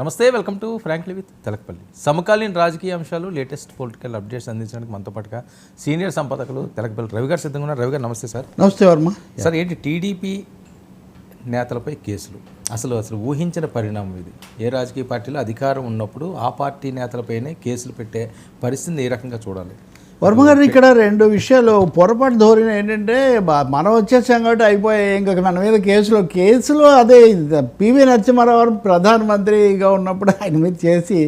నమస్తే welcome to frankly with Telakapalli. సమకాలీన రాజకీయ అంశాలు లేటెస్ట్ పొలిటికల్ అప్డేట్స్ అందించడానికి మనతో పాటుగా సీనియర్ సంపాదకులు తెలకపల్లి రవి గారు సిద్ధంగా ఉన్నారు. రవి గారు నమస్తే సార్. నమస్తే వర్మ. సార్ ఏంటి టీడీపీ నేతలపై కేసులు? అసలు అసలు ఊహించిన పరిణామం ఇది. ఏ రాజకీయ పార్టీలో అధికారం ఉన్నప్పుడు ఆ పార్టీ నేతలపైనే కేసులు పెట్టే పరిస్థితిని ఏ రకంగా చూడాలి? వర్మ గారు ఇక్కడ రెండు విషయాలు పొరపాటు ధోరణి ఏంటంటే మనం వచ్చేసాం కాబట్టి అయిపోయాయి. ఇంకా మన మీద కేసులు కేసులు అదే పివి నరసింహారావు ప్రధానమంత్రిగా ఉన్నప్పుడు ఆయన మీద చేసి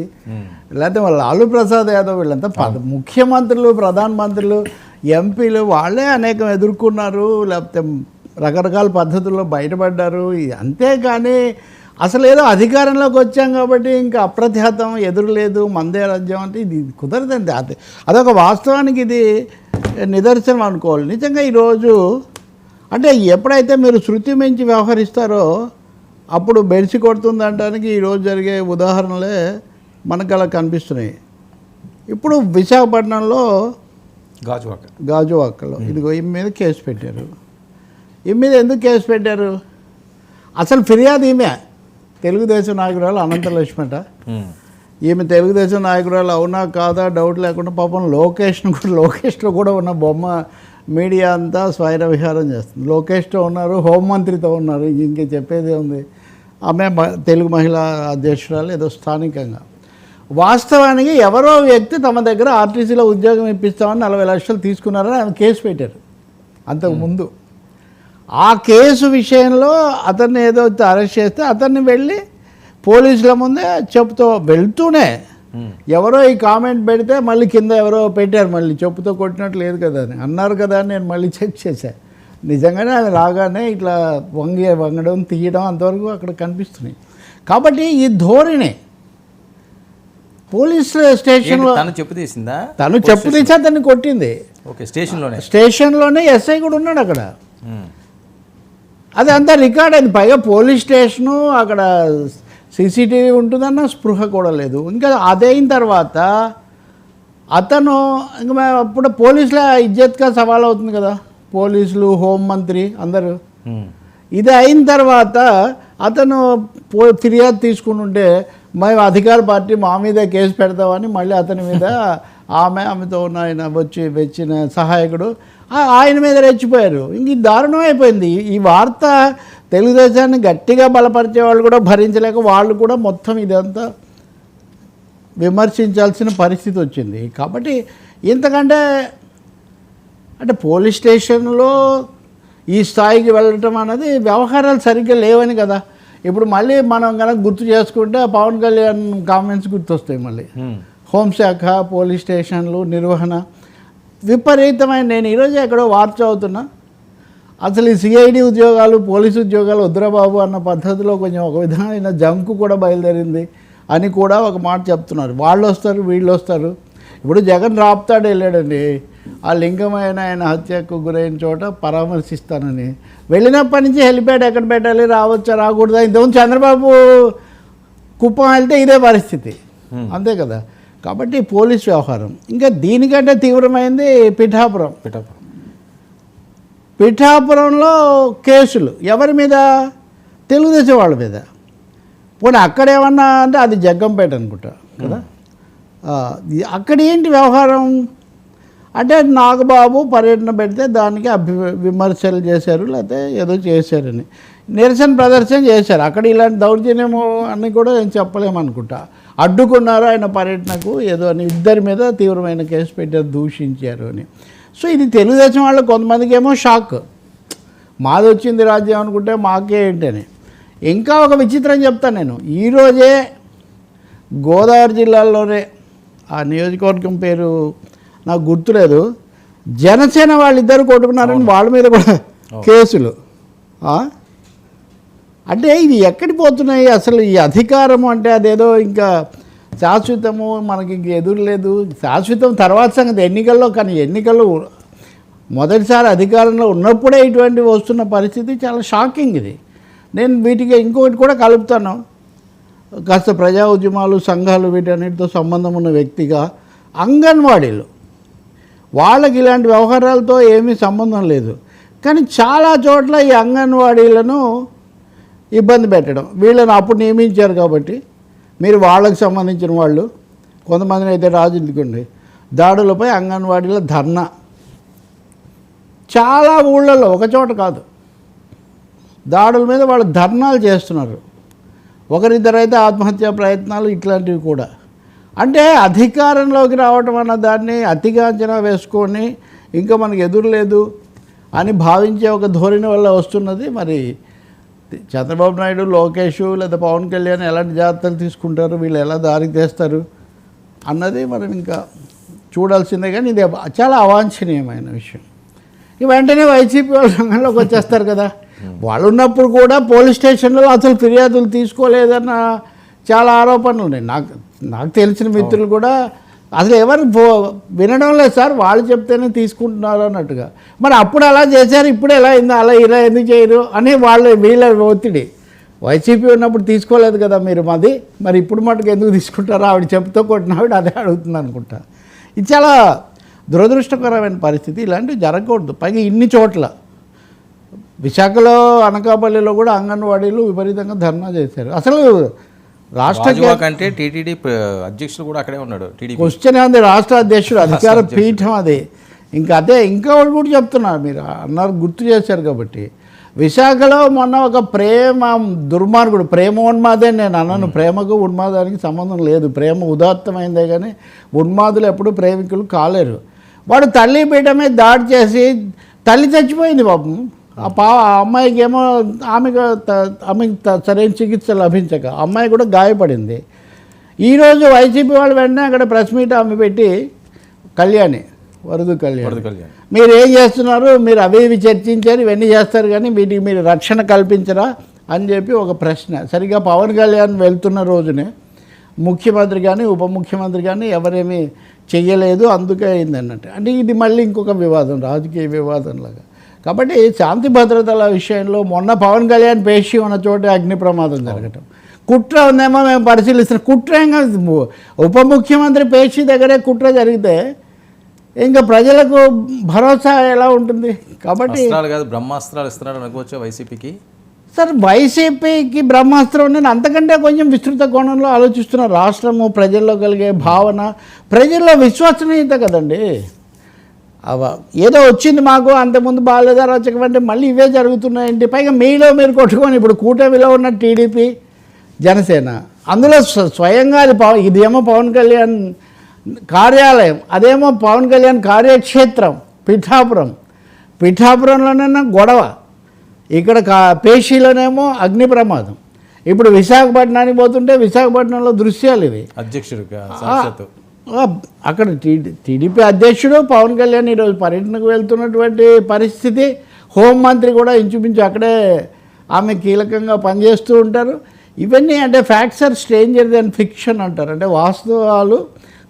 లేకపోతే వాళ్ళ లాలూ ప్రసాద్ యాదవ్ వీళ్ళంతా పద- ముఖ్యమంత్రులు ప్రధానమంత్రులు ఎంపీలు వాళ్ళే అనేకం ఎదుర్కొన్నారు. లేకపోతే రకరకాల పద్ధతుల్లో బయటపడ్డారు. అంతేకాని అసలు ఏదో అధికారంలోకి వచ్చాం కాబట్టి ఇంకా అప్రతిహతం ఎదురులేదు మందే రాజ్యం అంటే ఇది కుదరదండి. అది అదొక వాస్తవానికి ఇది నిదర్శనం అనుకోవాలి. నిజంగా ఈరోజు అంటే ఎప్పుడైతే మీరు శృతి మించి వ్యవహరిస్తారో అప్పుడు బెడిసి కొడుతుంది అనడానికి ఈరోజు జరిగే ఉదాహరణలే మనకు అలా కనిపిస్తున్నాయి. ఇప్పుడు విశాఖపట్నంలో గాజువాక. గాజువాకలో ఇదిగో ఈమె మీద కేసు పెట్టారు. ఈమె మీద ఎందుకు కేసు పెట్టారు? అసలు ఫిర్యాదు ఈమె. తెలుగుదేశం నాయకురాలు అనంతలక్ష్మట ఉమ్. ఈమె తెలుగుదేశం నాయకురాలు అవునా కాదా డౌట్ లేకుండా పాపం లోకేష్ను కూడా లోకేష్లో కూడా ఉన్న బొమ్మ మీడియా అంతా స్వైర విహారం చేస్తుంది. లోకేష్తో ఉన్నారు హోంమంత్రితో ఉన్నారు. ఇంక చెప్పేది ఉంది. ఆమె తెలుగు మహిళా అధ్యక్షురాలు ఏదో స్థానికంగా. వాస్తవానికి ఎవరో వ్యక్తి తమ దగ్గర ఆర్టీసీలో ఉద్యోగం ఇప్పిస్తామని నలభై లక్షలు తీసుకున్నారని ఆమె కేసు పెట్టారు. అంతకు ముందు. ఆ కేసు విషయంలో అతన్ని ఏదో అరెస్ట్ చేస్తే అతన్ని వెళ్ళి పోలీసుల ముందే చెప్పుతో వెళ్తూనే ఎవరో ఈ కామెంట్ పెడితే మళ్ళీ కింద ఎవరో పెట్టారు మళ్ళీ చెప్పుతో కొట్టినట్టు లేదు కదా అని. అన్నారు కదా అని నేను మళ్ళీ చెక్ చేశా. నిజంగానే అది రాగానే ఇట్లా వంగి వంగడం తీయడం అంతవరకు అక్కడ కనిపిస్తున్నాయి. కాబట్టి ఈ ధోరణి పోలీస్ స్టేషన్లో తను చెప్పు తీసిందా? తను చెప్పు తీసి అతన్ని కొట్టింది. ఓకే స్టేషన్లోనే. స్టేషన్లోనే ఎస్ఐ కూడా ఉన్నాడు అక్కడ. ఉమ్. అది అంతా రికార్డ్ అయింది పైగా పోలీస్ స్టేషను అక్కడ సీసీటీవీ ఉంటుందన్న స్పృహ కూడా లేదు ఇంకా అదైన తర్వాత అతను ఇంకా అప్పుడు పోలీసుల ఇజ్జత్గా సవాల్ అవుతుంది కదా పోలీసులు హోంమంత్రి అందరూ. ఇది అయిన తర్వాత అతను పో ఫిర్యాదు తీసుకుని ఉంటే మేము అధికార పార్టీ మా మీద కేసు పెడతామని మళ్ళీ అతని మీద ఆమె ఆమెతో ఉన్న ఆయన వచ్చి వచ్చిన సహాయకుడు ఆయన మీద రెచ్చిపోయారు. ఇంక దారుణం అయిపోయింది. ఈ వార్త తెలుగుదేశాన్ని గట్టిగా బలపరిచే వాళ్ళు కూడా భరించలేక వాళ్ళు కూడా మొత్తం ఇదంతా విమర్శించాల్సిన పరిస్థితి వచ్చింది. కాబట్టి ఇంతకంటే అంటే పోలీస్ స్టేషన్లో ఈ స్థాయికి వెళ్ళటం అనేది వ్యవహారాలు సరిగ్గా లేవని కదా. ఇప్పుడు మళ్ళీ మనం కనుక గుర్తు చేసుకుంటే పవన్ కళ్యాణ్ కామెంట్స్ గుర్తొస్తాయి మళ్ళీ. హోంశాఖ పోలీస్ స్టేషన్లు నిర్వహణ విపరీతమైన నేను ఈరోజు ఎక్కడో వార్త చదువుతున్నా. అసలు ఈ సిఐడి ఉద్యోగాలు పోలీసు ఉద్యోగాలు వద్దురా బాబు అన్న పద్ధతిలో కొంచెం ఒక విధమైన జంకు కూడా బయలుదేరింది అని కూడా ఒక మాట చెప్తున్నారు. వాళ్ళు వస్తారు వీళ్ళు వస్తారు. ఇప్పుడు జగన్ రాపుతాడు వెళ్ళాడండి. ఆ లింగమైన ఆయన హత్యకు గురైన చోట పరామర్శిస్తానని. వెళ్ళినప్పటి నుంచి హెలిప్యాడ్ ఎక్కడ పెట్టాలి రావచ్చా రాకూడదా? ఇంతకుముందు చంద్రబాబు కుప్పం వెళ్తే ఇదే పరిస్థితి. అంతే కదా. కాబట్టి పోలీస్ వ్యవహారం. ఇంకా దీనికంటే తీవ్రమైంది పిఠాపురం. పిఠాపురం. పిఠాపురంలో కేసులు. ఎవరి మీద? తెలుగుదేశం వాళ్ళ మీద. పోనీ అక్కడ ఏమన్నా అంటే అది జగ్గంపేట అనుకుంటా కదా? అక్కడ ఏంటి వ్యవహారం? అంటే నాగబాబు పర్యటన పెడితే దానికి అభి విమర్శలు చేశారు లేకపోతే ఏదో చేశారని. నిరసన ప్రదర్శన చేశారు. అక్కడ ఇలాంటి దౌర్జన్యము అని కూడా నేను చెప్పలేమనుకుంటా. అడ్డుకున్నారు ఆయన పర్యటనకు ఏదో అని ఇద్దరి మీద తీవ్రమైన కేసు పెట్టారు దూషించారు అని. సో ఇది తెలుగుదేశం వాళ్ళు కొంతమందికి ఏమో షాక్. మాది వచ్చింది రాజ్యం అనుకుంటే మాకే ఏంటని ఇంకా ఒక విచిత్రం చెప్తాను నేను. ఈరోజే గోదావరి జిల్లాలోనే ఆ నియోజకవర్గం పేరు నాకు గుర్తులేదు. జనసేన వాళ్ళిద్దరు కొట్టుకున్నారని వాళ్ళ మీద కూడా కేసులు? అంటే ఇది ఎక్కడి పోతున్నాయి? అసలు ఈ అధికారము అంటే అదేదో ఇంకా శాశ్వతము మనకి ఇంక ఎదురులేదు శాశ్వతం తర్వాత సంగతి ఎన్నికల్లో కానీ ఎన్నికల్లో మొదటిసారి అధికారంలో ఉన్నప్పుడే ఇటువంటి వస్తున్న పరిస్థితి చాలా షాకింగ్ ఇది. నేను వీటికి ఇంకొకటి కూడా కలుపుతాను. కాస్త ప్రజా ఉద్యమాలు సంఘాలు వీటన్నిటితో సంబంధం ఉన్న వ్యక్తిగా అంగన్వాడీలు. వాళ్ళకి ఇలాంటి వ్యవహారాలతో ఏమీ సంబంధం లేదు. కానీ చాలా చోట్ల ఈ అంగన్వాడీలను ఇబ్బంది పెట్టడం. వీళ్ళని అప్పుడు నియమించారు కాబట్టి మీరు వాళ్ళకి సంబంధించిన వాళ్ళు కొంతమందిని అయితే రాజు ఎందుకండి? దాడులపై అంగన్వాడీలో ధర్నా. చాలా ఊళ్ళల్లో ఒక చోట కాదు. దాడుల మీద వాళ్ళు ధర్నాలు చేస్తున్నారు. ఒకరిద్దరైతే ఆత్మహత్యా ప్రయత్నాలు ఇట్లాంటివి కూడా. అంటే అధికారంలోకి రావటం అన్న దాన్ని అతిగా అంచనా వేసుకొని ఇంకా మనకు ఎదురు లేదు అని భావించే ఒక ధోరణి వల్ల వస్తున్నది మరి చంద్రబాబు నాయుడు లోకేష్ లేదా పవన్ కళ్యాణ్ ఎలాంటి జాగ్రత్తలు తీసుకుంటారు? వీళ్ళు ఎలా దారికి తెస్తారు? అన్నది మనం ఇంకా చూడాల్సిందే కానీ ఇది చాలా అవాంఛనీయమైన విషయం. ఇక వెంటనే వైసీపీ వాళ్ళ రంగంలోకి వచ్చేస్తారు కదా. వాళ్ళు ఉన్నప్పుడు కూడా పోలీస్ స్టేషన్లో అసలు ఫిర్యాదులు తీసుకోలేదన్న చాలా ఆరోపణలు ఉన్నాయి. నాకు నాకు తెలిసిన మిత్రులు కూడా అసలు ఎవరు పో- వినడం లేదు సార్ వాళ్ళు చెప్తేనే తీసుకుంటున్నారు అన్నట్టుగా. మరి అప్పుడు అలా చేశారు ఇప్పుడు ఎలా అయింది అలా ఇలా ఎందుకు చేయరు అని వాళ్ళు వీళ్ళ ఒత్తిడి. వైసీపీ ఉన్నప్పుడు తీసుకోలేదు కదా మీరు మాది మరి ఇప్పుడు మటుకు ఎందుకు తీసుకుంటారో? ఆవిడ చెప్తూ కొట్టిన ఆవిడ అదే అడుగుతుంది అనుకుంటా. ఇది చాలా దురదృష్టకరమైన పరిస్థితి ఇలాంటివి జరగకూడదు. పైగా ఇన్ని చోట్ల. విశాఖలో అనకాపల్లిలో కూడా అంగన్వాడీలు విపరీతంగా ధర్నా చేశారు. అసలు రాష్ట్ర టీటీడీ అధ్యక్షుడు కూడా అక్కడే ఉన్నాడు క్వశ్చన్ ఉంది రాష్ట్ర అధ్యక్షుడు అధికార పీఠం అది. ఇంకా అదే ఇంకా వాళ్ళు కూడా చెప్తున్నారు మీరు అన్నారు గుర్తు చేశారు కాబట్టి. విశాఖలో మొన్న ఒక ప్రేమ దుర్మార్గుడు ప్రేమ ఉన్మాదే నేను అన్నాను. ప్రేమకు ఉన్మాదానికి సంబంధం లేదు. ప్రేమ ఉదాత్తమైందే కానీ ఉన్మాదులు ఎప్పుడు ప్రేమికులు కాలేరు. వాడు తల్లి మీద దాడి చేసి తల్లి చచ్చిపోయింది పాపం. ఆ పా ఆ అమ్మాయికి ఏమో ఆమెకు ఆమెకు సరైన చికిత్స లభించక అమ్మాయి కూడా గాయపడింది. ఈరోజు వైసీపీ వాళ్ళు వెంటనే అక్కడ ప్రెస్ మీట్ ఆమె పెట్టి కళ్యాణి వరదు కళ్యాణి. మీరు ఏం చేస్తున్నారు? మీరు అవి ఇవి చర్చించారు ఇవన్నీ చేస్తారు కానీ వీటికి మీరు రక్షణ కల్పించరా అని చెప్పి ఒక ప్రశ్న. సరిగా పవన్ కళ్యాణ్ వెళ్తున్న రోజునే ముఖ్యమంత్రి కానీ ఉప ముఖ్యమంత్రి కానీ ఎవరేమీ చెయ్యలేదు అందుకే అయింది అన్నట్టు అంటే ఇది మళ్ళీ ఇంకొక వివాదం రాజకీయ వివాదంలాగా. కాబట్టి శాంతి భద్రతల విషయంలో మొన్న పవన్ కళ్యాణ్ పేషి ఉన్న చోట అగ్ని ప్రమాదం జరగటం. కుట్ర ఉందేమో మేము పరిశీలిస్తున్నాం. కుట్ర కాదు. ఉప ముఖ్యమంత్రి పేషి దగ్గరే కుట్ర జరిగితే ఇంకా ప్రజలకు భరోసా ఎలా ఉంటుంది? కాబట్టి కాదు బ్రహ్మాస్త్రాలు ఇస్తున్నాడు అనుకోవచ్చా వైసీపీకి. సార్ వైసీపీకి బ్రహ్మాస్త్రం నేను అంతకంటే కొంచెం విస్తృత కోణంలో ఆలోచిస్తున్న రాష్ట్రము ప్రజల్లో కలిగే భావన ప్రజల్లో విశ్వసనీయత కదండి. ఏదో వచ్చింది మాకు అంతకుముందు బాగాలేదా రచకం అంటే మళ్ళీ ఇవే జరుగుతున్నాయండి. పైగా మీలో మీరు కొట్టుకొని ఇప్పుడు కూటమిలో ఉన్న టీడీపీ జనసేన అందులో స్వ- స్వయంగా అది పవన్ ఇదేమో పవన్ కళ్యాణ్ కార్యాలయం అదేమో పవన్ కళ్యాణ్ కార్యక్షేత్రం పిఠాపురం. పిఠాపురంలోనైనా గొడవ. ఇక్కడ కా పేషీలోనేమో అగ్ని ప్రమాదం. ఇప్పుడు విశాఖపట్నానికి పోతుంటే విశాఖపట్నంలో దృశ్యాలు ఇవి. అధ్యక్షుడు అక్కడ టీడీపీ అధ్యక్షుడు పవన్ కళ్యాణ్ ఈరోజు పర్యటనకు వెళ్తున్నటువంటి పరిస్థితి. హోంమంత్రి కూడా ఇంచుమించు అక్కడే ఆమె కీలకంగా పనిచేస్తూ ఉంటారు. ఇవన్నీ అంటే facts are stranger than fiction అంటారు. అంటే వాస్తవాలు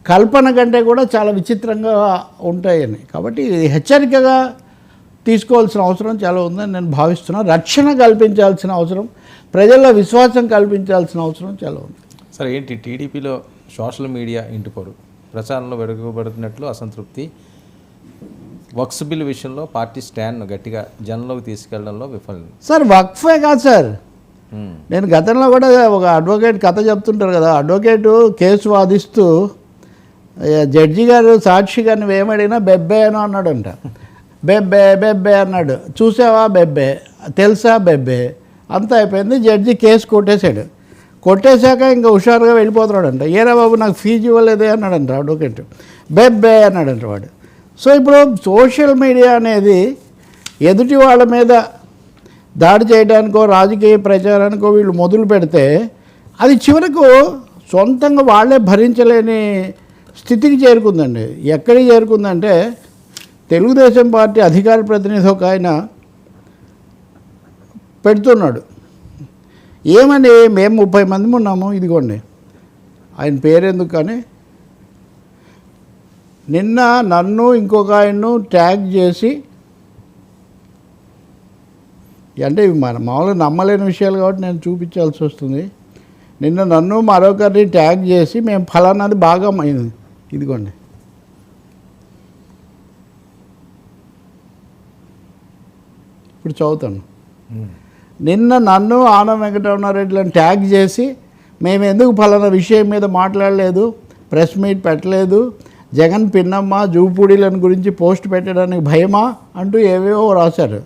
కల్పన కంటే కూడా చాలా విచిత్రంగా ఉంటాయని. కాబట్టి హెచ్చరికగా తీసుకోవాల్సిన అవసరం చాలా ఉందని నేను భావిస్తున్నాను రక్షణ కల్పించాల్సిన అవసరం ప్రజల్లో విశ్వాసం కల్పించాల్సిన అవసరం చాలా ఉంది. సరే ఏంటి? టీడీపీలో సోషల్ మీడియా ఇంటిపోరు ప్రచారంలో వెడుకబడుతున్నట్లు అసంతృప్తి. వక్స్ బిల్ విషయంలో పార్టీ స్టాండ్ను గట్టిగా జనంలోకి తీసుకెళ్ళడంలో విఫలం. సార్ వక్ఫే కాదు సార్. నేను గతంలో కూడా ఒక అడ్వకేట్ కథ చెప్తుంటారు కదా అడ్వకేటు కేసు వాదిస్తూ జడ్జి గారు సాక్షి గారిని ఏమడిగినా బెబ్బే అని అన్నాడంట. బెబ్బే బెబ్బే అన్నాడు. చూసావా బెబ్బే? తెలుసా బెబ్బే? అంతా అయిపోయింది. జడ్జి కేసు కొట్టేశాడు. కొట్టేశాక ఇంకా హుషారుగా వెళ్ళిపోతున్నాడంట. ఏరా బాబు నాకు ఫీజు ఇవ్వలేదే అన్నాడంట అడ్వకేట్. బెబ్బే అన్నాడంట వాడు. సో ఇప్పుడు సోషల్ మీడియా అనేది ఎదుటి వాళ్ళ మీద దాడి చేయడానికో రాజకీయ ప్రచారానికో వీళ్ళు మొదలు పెడితే అది చివరకు సొంతంగా వాళ్ళే భరించలేని స్థితికి చేరుకుందండి. ఎక్కడికి చేరుకుందంటే తెలుగుదేశం పార్టీ అధికార ప్రతినిధి ఒక ఆయన పెడుతున్నాడు. ఏమని మేము ముప్పై మంది ఉన్నాము ఇదిగోండి. ఆయన పేరెందుకు కానీ? నిన్న నన్ను ఇంకొక ఆయన్ను ట్యాగ్ చేసి అంటే ఇవి మన మామూలుగా నమ్మలేని విషయాలు కాబట్టి నేను చూపించాల్సి వస్తుంది. నిన్న నన్ను మరొకరిని ట్యాగ్ చేసి మేము ఫలానాది బాగా అయింది. ఇదిగోండి. ఇప్పుడు చదువుతాను. నిన్న నన్ను ఆనం వెంకటరమణారెడ్డిలను ట్యాగ్ చేసి మేము ఎందుకు ఫలానా విషయం మీద మాట్లాడలేదు ప్రెస్ మీట్ పెట్టలేదు జగన్ పిన్నమ్మ జూపూడీలను గురించి పోస్ట్ పెట్టడానికి భయమా అంటూ ఏవేవో రాశారు.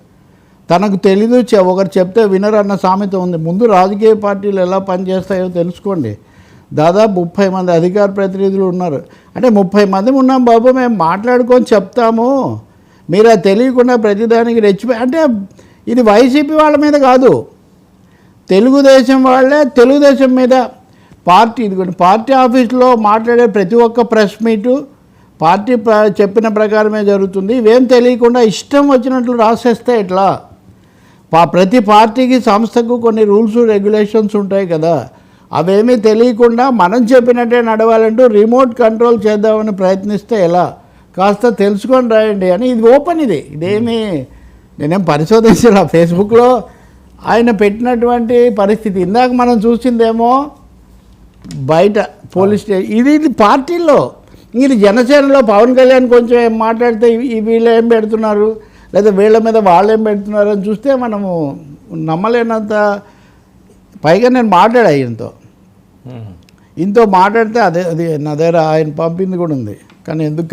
తనకు తెలీదు ఒకరు చెప్తే వినరు అన్న సామెత ఉంది. ముందు రాజకీయ పార్టీలు ఎలా పనిచేస్తాయో తెలుసుకోండి. దాదాపు ముప్పై మంది అధికార ప్రతినిధులు ఉన్నారు. అంటే ముప్పై మంది ఉన్నాం బాబు మేము మాట్లాడుకొని చెప్తాము. మీరు అది తెలియకుండా ప్రతిదానికి రెచ్చిపోయి అంటే ఇది వైసీపీ వాళ్ళ మీద కాదు. తెలుగుదేశం వాళ్ళే తెలుగుదేశం మీద పార్టీ ఇదిగోండి పార్టీ ఆఫీస్లో మాట్లాడే ప్రతి ఒక్క ప్రెస్ మీటు పార్టీ ప్ర- చెప్పిన ప్రకారమే జరుగుతుంది. ఇవేం తెలియకుండా ఇష్టం వచ్చినట్లు రాసేస్తే ఎట్లా? ప్రతి పార్టీకి సంస్థకు కొన్ని రూల్స్ రెగ్యులేషన్స్ ఉంటాయి కదా. అవేమీ తెలియకుండా మనం చెప్పినట్టే నడవాలంటూ రిమోట్ కంట్రోల్ చేద్దామని ప్రయత్నిస్తే ఎలా? కాస్త తెలుసుకొని రాయండి అని. ఇది ఓపెన్ ఇది. ఇదేమి నేనేం పరిశోధించిన ఫేస్బుక్లో ఆయన పెట్టినటువంటి పరిస్థితి. ఇందాక మనం చూసిందేమో బయట పోలీస్ స్టేషన్ ఇది ఇది పార్టీల్లో. ఇది జనసేనలో పవన్ కళ్యాణ్ కొంచెం ఏం మాట్లాడితే వీళ్ళు ఏం పెడుతున్నారు? లేదా వీళ్ళ మీద వాళ్ళు ఏం పెడుతున్నారు అని చూస్తే మనము నమ్మలేనంత పైగా నేను మాట్లాడా ఈయనతో. ఉమ్. ఇంతో మాట్లాడితే అదే అది నా దగ్గర ఆయన పంపింది కూడా ఉంది. కానీ ఎందుకు